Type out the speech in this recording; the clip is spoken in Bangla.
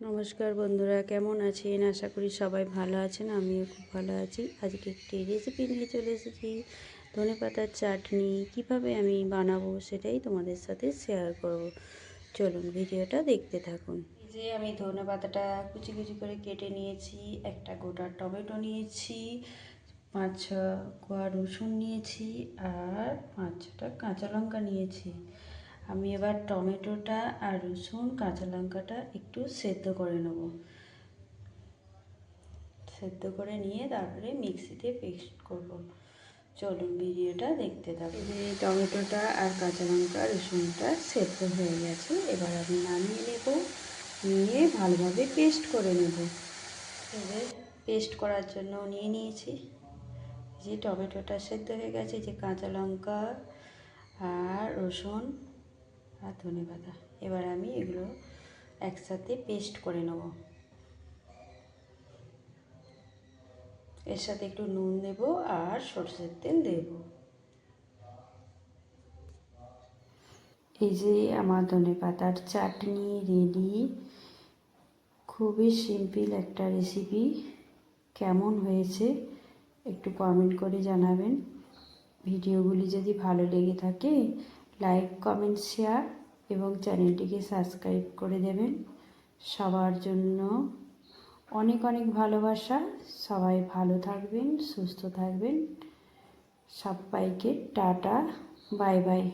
নমস্কার বন্ধুরা, কেমন আছেন? আশা করি সবাই ভালো আছেন, আমিও খুব ভালো আছি। আজকে একটি রেসিপি নিয়ে চলে এসেছি, ধনে পাতার চাটনি। কীভাবে আমি বানাবো সেটাই তোমাদের সাথে শেয়ার করব। চলুন ভিডিওটা দেখতে থাকুন। যে আমি ধনে পাতাটা কুচি কুচি করে কেটে নিয়েছি, একটা গোটা টমেটো নিয়েছি, পাঁচ ছ কোয়া রসুন নিয়েছি, আর পাঁচ ছটা কাঁচা লঙ্কা নিয়েছি। আমি এবার টমেটোটা আর রসুন, কাঁচা লঙ্কাটা একটু সেদ্ধ করে নেব। সেদ্ধ করে নিয়ে তারপরে মিক্সিতে পেস্ট করব। চলুন ভিডিওটা দেখতে থাকুন। এই টমেটোটা আর কাঁচা লঙ্কা, রসুনটা সেদ্ধ হয়ে গেছে। এবার আমি নামিয়ে নেব, নিয়ে ভালোভাবে পেস্ট করে নেব। এবার পেস্ট করার জন্য নিয়ে নিয়েছি। যে টমেটোটা সেদ্ধ হয়ে গেছে যে কাঁচা লঙ্কা আর রসুন। আর ধনে পাতা এবার আমি এগুলো একসাথে পেস্ট করে নেব। এর সাথে একটু নুন দেব আর সরষের তেল দেব। এই যে আমার ধনে পাতার চাটনি রেডি খুবই সিম্পল একটা রেসিপি কেমন হয়েছে একটু কমেন্ট করে জানাবেন। ভিডিওগুলি যদি ভালো লেগে থাকে লাইক, কমেন্ট, শেয়ার এবং চ্যানেলটিকে সাবস্ক্রাইব করে দেবেন। সবার জন্য অনেক অনেক ভালোবাসা। সবাই ভালো থাকবেন, সুস্থ থাকবেন। সবাইকে টাটা, বাই বাই।